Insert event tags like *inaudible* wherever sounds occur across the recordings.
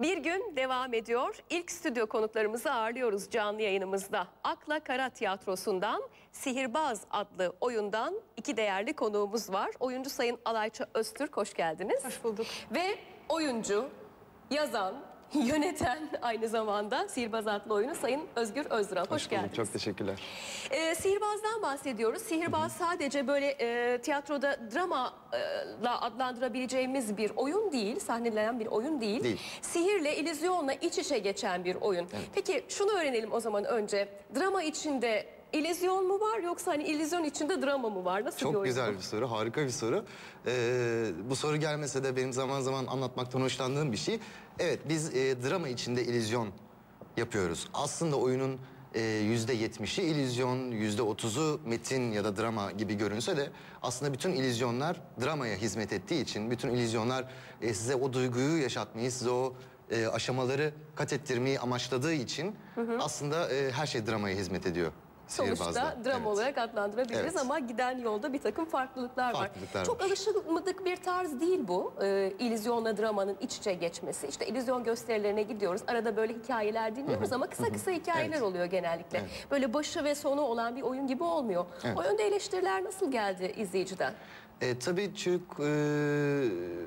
Bir gün devam ediyor. İlk stüdyo konuklarımızı ağırlıyoruz canlı yayınımızda. Akla Kara Tiyatrosu'ndan Sihirbaz adlı oyundan iki değerli konuğumuz var. Oyuncu Sayın Alayça Öztürk hoş geldiniz. Hoş bulduk. Ve oyuncu, yazan, *laughs* yöneten aynı zamanda Sihirbaz adlı oyunu Sayın Özgür Özduran. Hoş, bulduk, geldiniz. Çok teşekkürler. Ee, sihirbazdan bahsediyoruz. Sihirbaz sadece böyle e, tiyatroda drama adlandırabileceğimiz bir oyun değil, sahnelenen bir oyun değil. Değil. Sihirle, illüzyonla iç içe geçen bir oyun. Peki şunu öğrenelim o zaman önce. Drama içinde illüzyon mu var yoksa hani illüzyon içinde drama mı var? Nasıl bir Çok oyun? güzel bir soru, harika bir soru. Ee, bu soru gelmese de benim zaman zaman anlatmaktan hoşlandığım bir şey. Evet, biz e, drama içinde illüzyon yapıyoruz. Aslında oyunun e, yüzde yetmişi illüzyon, yüzde otuzu metin ya da drama gibi görünse de aslında bütün illüzyonlar dramaya hizmet ettiği için, bütün illüzyonlar e, size o duyguyu yaşatmayı, size o e, aşamaları kat ettirmeyi amaçladığı için aslında e, her şey dramaya hizmet ediyor. Sonuçta drama Evet. olarak adlandırabiliriz Evet. ama giden yolda bir takım farklılıklar, Farklılıklar var. Çok alışılmadık bir tarz değil bu. Ee, illüzyonla dramanın iç içe geçmesi. İşte illüzyon gösterilerine gidiyoruz. Arada böyle hikayeler dinliyoruz ama kısa kısa hikayeler Evet. oluyor genellikle. Böyle başı ve sonu olan bir oyun gibi olmuyor. Evet. O yönde eleştiriler nasıl geldi izleyiciden? E, tabii çok e,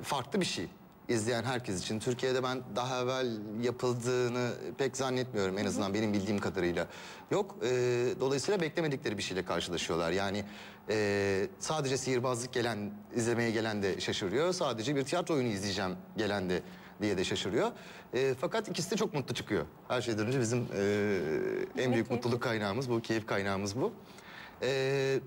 farklı bir şey izleyen herkes için. Türkiye'de ben daha evvel yapıldığını pek zannetmiyorum en azından benim bildiğim kadarıyla. Yok, e, dolayısıyla beklemedikleri bir şeyle karşılaşıyorlar. Yani e, sadece sihirbazlık gelen, izlemeye gelen de şaşırıyor. Sadece bir tiyatro oyunu izleyeceğim gelen de diye de şaşırıyor. E, fakat ikisi de çok mutlu çıkıyor. Her şeyden önce bizim e, en büyük mutluluk kaynağımız bu, keyif kaynağımız bu. E,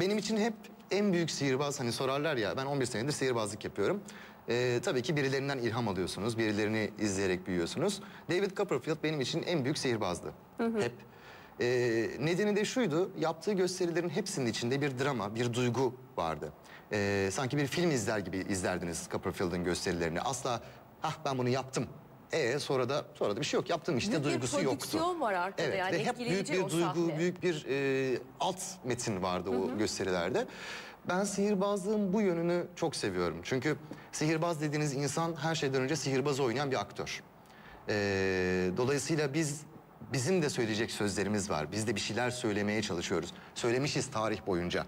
benim için hep en büyük sihirbaz hani sorarlar ya ben 11 senedir sihirbazlık yapıyorum. Ee, tabii ki birilerinden ilham alıyorsunuz. Birilerini izleyerek büyüyorsunuz. David Copperfield benim için en büyük sihirbazdı. Hep. Ee, nedeni de şuydu. Yaptığı gösterilerin hepsinin içinde bir drama, bir duygu vardı. Ee, sanki bir film izler gibi izlerdiniz Copperfield'ın gösterilerini. Asla ah ben bunu yaptım. E sonra da sonra da bir şey yok. Yaptım işte Büyük bir duygusu yoktu. prodüksiyon var arkada Evet yani, ve hep büyük bir duygu, sahne. büyük bir e, alt metin vardı o gösterilerde. Ben sihirbazlığın bu yönünü çok seviyorum. Çünkü sihirbaz dediğiniz insan her şeyden önce sihirbaz oynayan bir aktör. E, dolayısıyla biz bizim de söyleyecek sözlerimiz var. Biz de bir şeyler söylemeye çalışıyoruz. Söylemişiz tarih boyunca.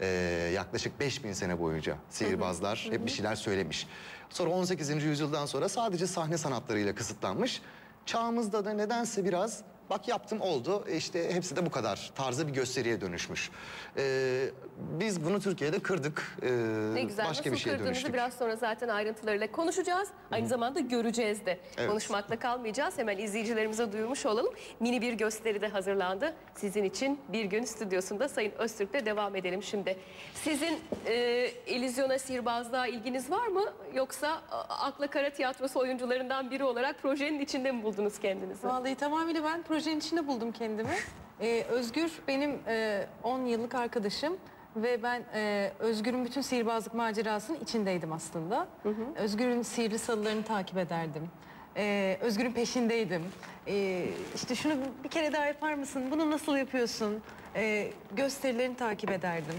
E, yaklaşık 5000 sene boyunca sihirbazlar hep bir şeyler söylemiş. Sonra 18. yüzyıldan sonra sadece sahne sanatlarıyla kısıtlanmış. Çağımızda da nedense biraz bak yaptım oldu e işte hepsi de bu kadar tarzı bir gösteriye dönüşmüş. Ee, biz bunu Türkiye'de kırdık. Ee, Ne güzel. başka Nasıl bir şeye kırdığınızı dönüştük. biraz sonra zaten ayrıntılarıyla konuşacağız. Aynı zamanda göreceğiz de. Evet. Konuşmakla kalmayacağız. Hemen izleyicilerimize duyurmuş olalım. Mini bir gösteri de hazırlandı. Sizin için bir gün stüdyosunda Sayın Öztürk'le devam edelim şimdi. Sizin e, illüzyona, sihirbazlığa ilginiz var mı? Yoksa Akla Kara Tiyatrosu oyuncularından biri olarak projenin içinde mi buldunuz kendinizi? Vallahi tamamıyla ben projenin içinde buldum kendimi. Ee, Özgür benim e, 10 yıllık arkadaşım ve ben e, Özgür'ün bütün sihirbazlık macerasının içindeydim aslında. Özgür'ün sihirli salılarını takip ederdim. Ee, Özgür'ün peşindeydim. Ee, işte şunu bir kere daha yapar mısın? Bunu nasıl yapıyorsun? Ee, gösterilerini takip ederdim.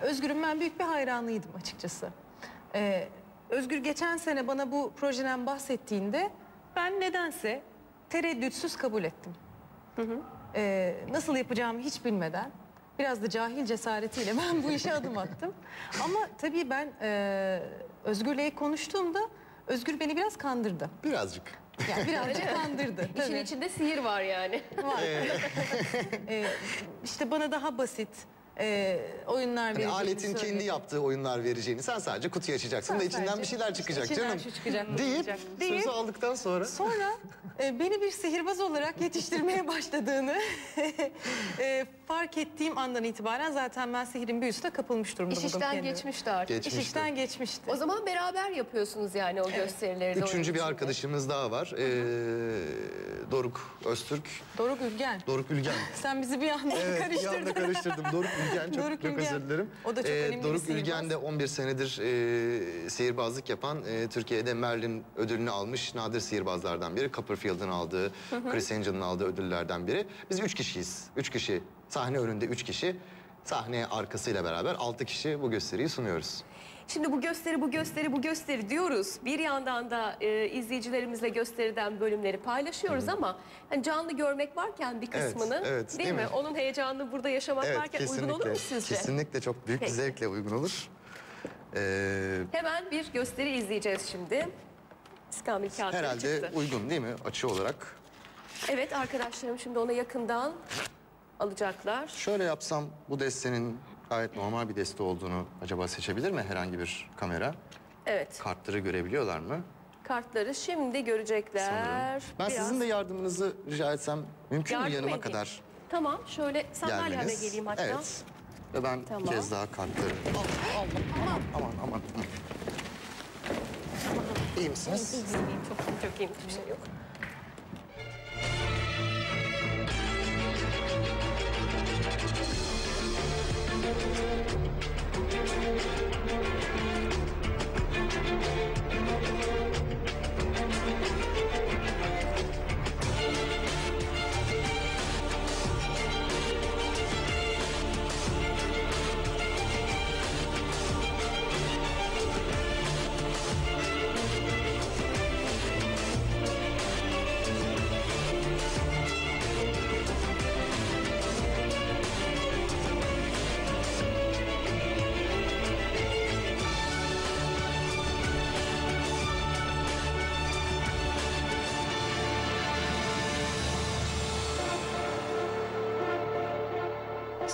Özgür'ün ben büyük bir hayranıydım açıkçası. Ee, Özgür geçen sene bana bu projeden bahsettiğinde ben nedense tereddütsüz kabul ettim. Ee, nasıl yapacağımı hiç bilmeden biraz da cahil cesaretiyle *laughs* ben bu işe adım attım. Ama tabii ben e, Özgür'le konuştuğumda Özgür beni biraz kandırdı. Birazcık. Yani birazcık kandırdı. İşin tabii. içinde sihir var yani. Var. Ee, *laughs* işte bana daha basit e, oyunlar Hani vereceğini aletin söyledi. kendi yaptığı oyunlar vereceğini sen sadece kutuyu açacaksın da içinden sadece bir şeyler çıkacak içinden canım. şu çıkacak, deyip deyip- sözü aldıktan sonra Sonra e, beni bir sihirbaz olarak yetiştirmeye *laughs* başladığını *laughs* e, fark ettiğim andan itibaren zaten ben sihirin büyüsüne kapılmış durumda İş işten kendimi. geçmişti artık. İş geçmişti. işten geçmişti. O zaman beraber yapıyorsunuz yani o gösterileri de oyun Üçüncü bir arkadaşımız daha var. Ee, Doruk Öztürk. Doruk Ülgen. Doruk Ülgen. *laughs* Sen bizi bir anda Evet bir karıştırdın. anda karıştırdım. Doruk Ülgen çok, Doruk çok Ülgen. özür dilerim. O da çok önemli bir Doruk sihirbaz. Ülgen de 11 senedir e, sihirbazlık yapan e, Türkiye'de Merlin ödülünü almış nadir sihirbazlardan biri. Copperfield'ın aldığı, Chris Angel'ın aldığı ödüllerden biri. Biz üç kişiyiz. Üç kişi sahne önünde üç kişi. Sahne arkasıyla beraber 6 kişi bu gösteriyi sunuyoruz. Şimdi bu gösteri, bu gösteri, bu gösteri diyoruz. Bir yandan da e, izleyicilerimizle gösteriden bölümleri paylaşıyoruz ama hani canlı görmek varken bir Evet, kısmını evet, değil, değil mi? mi? Onun heyecanını burada yaşamak varken uygun olur mu sizce? Kesinlikle çok büyük bir Peki. zevkle uygun olur. Ee, Hemen bir gösteri izleyeceğiz şimdi. İskambil kağıtları herhalde çıktı. uygun değil mi açı olarak? Evet arkadaşlarım şimdi onu yakından alacaklar. Şöyle yapsam bu destenin gayet normal bir deste olduğunu acaba seçebilir mi herhangi bir kamera? Evet Kartları görebiliyorlar mı? kartları şimdi görecekler. Sanırım. Ben Biraz sizin de yardımınızı rica etsem mümkün mü yanıma edeyim. kadar Tamam şöyle sandalyeme geleyim hatta. Evet. Ve ben Tamam. bir kez daha kartları... Allah, aman, aman, aman. Hı. İyi misiniz? İyi, iyi, çok çok iyi bir şey yok.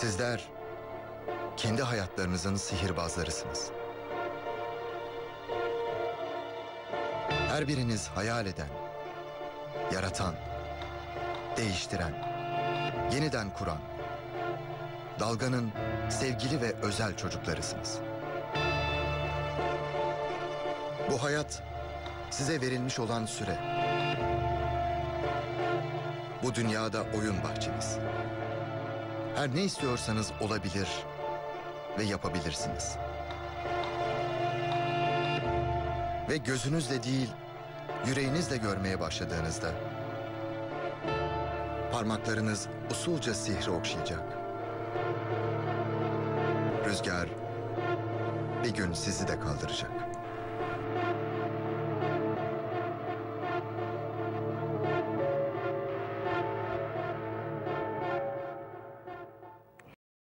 Sizler kendi hayatlarınızın sihirbazlarısınız. Her biriniz hayal eden, yaratan, değiştiren, yeniden kuran, dalganın sevgili ve özel çocuklarısınız. Bu hayat size verilmiş olan süre. Bu dünyada oyun bahçeniz. Her ne istiyorsanız olabilir ve yapabilirsiniz. Ve gözünüzle değil, yüreğinizle görmeye başladığınızda parmaklarınız usulca sihri okşayacak. Rüzgar bir gün sizi de kaldıracak.